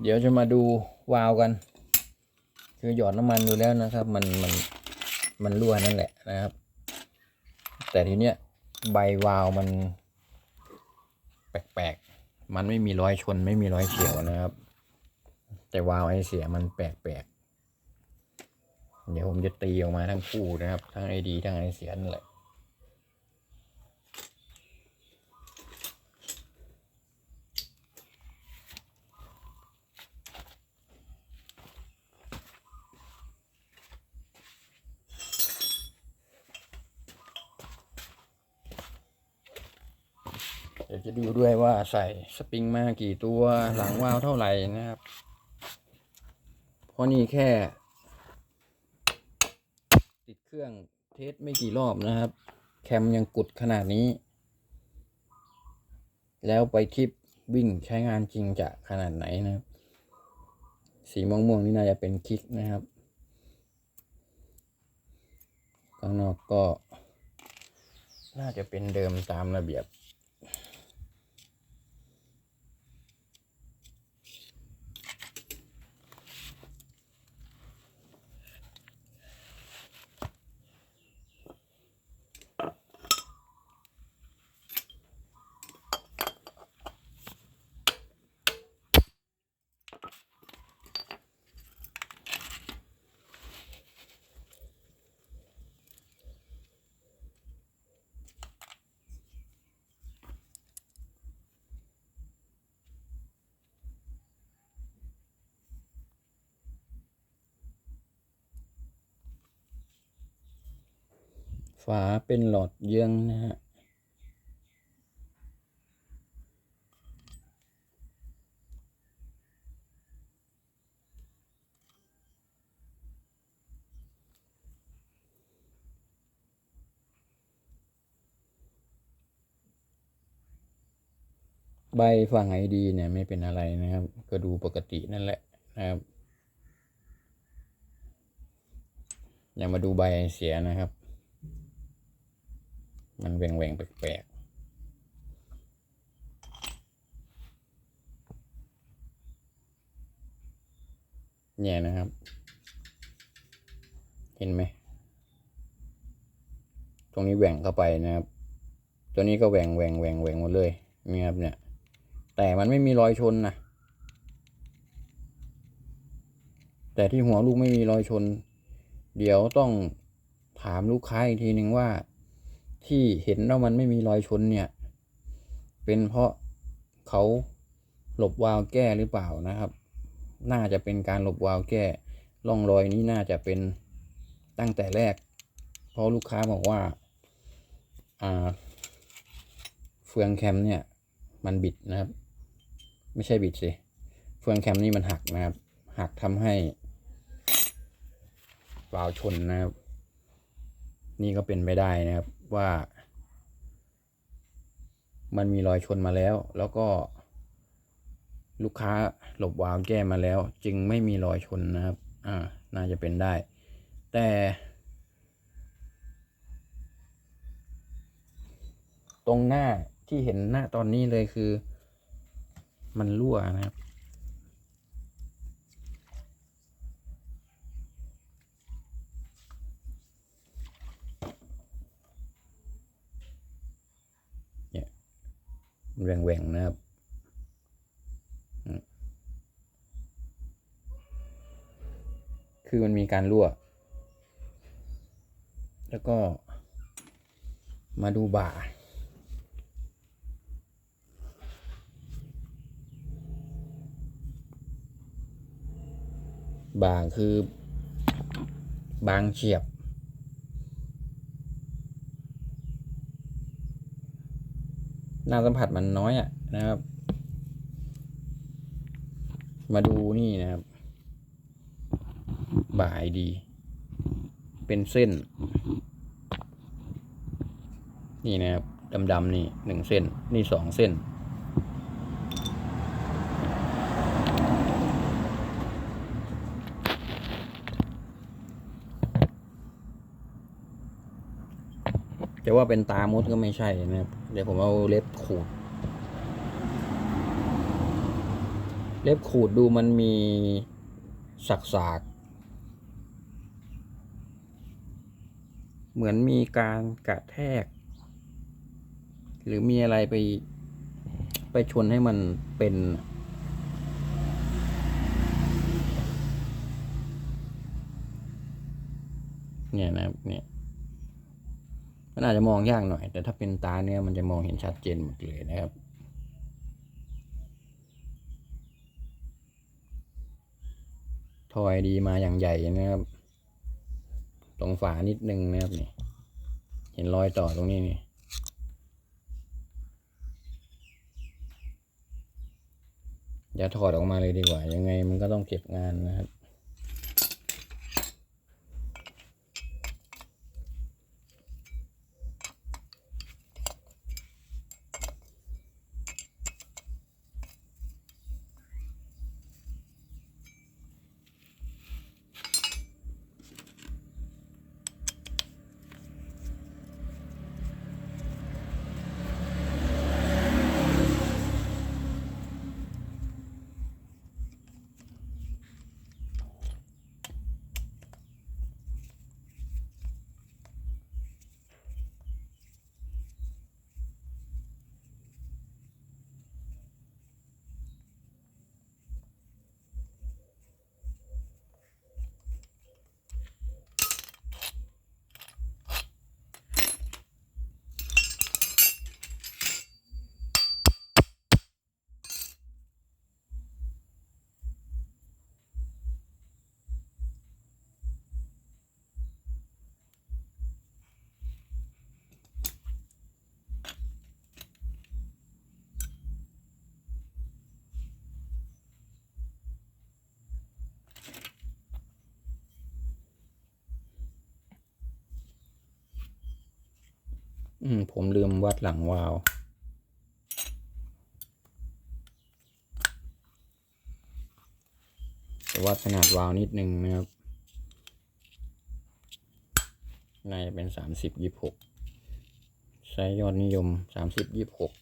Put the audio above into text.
เดี๋ยวจะมาดูวาล์วกัน คือหยอดน้ำมันอยู่แล้วนะครับ มันมันมันรั่วนั่นแหละนะครับ แต่ทีเนี้ยใบวาล์วมัน แปลกๆ มันไม่มีรอยชนไม่มีรอยเฉียวนะครับ แต่วาล์วไอเสียมันแปลกๆ เดี๋ยวผมจะตีออกมาทั้งคู่นะครับ ทั้งไอดีทั้งไอเสียนั่นแหละ ดี๋ยวจะดูด้วยว่าใส่สปริงมากี่ตัวหลังวาล์วเท่าไหร่นะครับ เพราะนี่แค่ ติดเครื่องเทสไม่กี่รอบนะครับ แคมยังกุดขนาดนี้ แล้วไปทิปวิ่งใช้งานจริงจะขนาดไหนนะครับ สีม่วงๆนี่น่าจะเป็นคลิกนะครับข้างนอกก็น่าจะเป็นเดิมตามระเบียบ ฝาเป็นหลอดเยื้องนะฮะใบฝั่งไอดีเนี่ยไม่เป็นอะไรนะครับ ก็ดูปกตินั่นแหละนะครับ อย่ามาดูใบเสียนะครับ มันแหว่งแหว่งแปลกๆเนี่ยนะครับ เห็นไหม ตรงนี้แหว่งเข้าไปนะครับ ตัวนี้ก็แหว่งแหว่งแหว่งแหว่งหมดเลยนี่ครับเนี่ย แต่มันไม่มีรอยชนนะแต่ที่หัวลูกไม่มีรอยชน เดี๋ยวต้องถามลูกค้าอีกทีหนึ่งว่า ที่เห็นว่ามันไม่มีรอยชนเนี่ย เป็นเพราะเขาหลบวาล์วแก้หรือเปล่านะครับ น่าจะเป็นการหลบวาล์วแก้ร่องรอยนี้น่าจะเป็นตั้งแต่แรก เพราะลูกค้าบอกว่าอ่าเฟืองแคมเนี่ยมันบิดนะครับ ไม่ใช่บิดสิเฟืองแคมนี่มันหักนะครับหักทำให้วาล์วชนนะครับ นี่ก็เป็นไปได้นะครับ ว่า มันมีรอยชนมาแล้ว แล้วก็ ลูกค้าหลบวาล์วแก้มาแล้ว จึงไม่มีรอยชนนะครับ อ่า น่าจะเป็นได้ แต่ ตรงหน้าที่เห็นหน้าตอนนี้เลยคือ มันรั่วนะครับ มันแหว่งๆนะครับคือมันมีการรั่ว แล้วก็มาดูบ่าบางคือบางเฉียบ น้าสัมผัสมันน้อยอะนะครับ มาดูนี่นะครับ บ่ายดี เป็นเส้น นี่นะครับดำๆนี่หนึ่งเส้น นี่สองเส้น จะว่าเป็นตามดก็ไม่ใช่นะครับ เดี๋ยวผมเอาเล็บขูด เล็บขูดดูมันมีสักสากๆเหมือนมีการกระแทก หรือมีอะไรไปไปชนให้มันเป็นเนี่ยนะเนี่ย มันอาจจะมองยากหน่อย แต่ถ้าเป็นตาเนื้อมันจะมองเห็นชัดเจนหมดเลยนะครับทอยดีมาอย่างใหญ่นะครับ ตรงฝานิดนึงนะครับนี่ เห็นรอยต่อตรงนี้นี่อย่าถอดออกมาเลยดีกว่า ยังไงมันก็ต้องเก็บงานนะครับ อืม ผมลืมวัดหลังวาล์วจะวัดขนาดวาล์วนิดนึงนะครับน่าจะเป็นสามสิบยี่หกใช้ยอดนิยมสามสิบยี่หก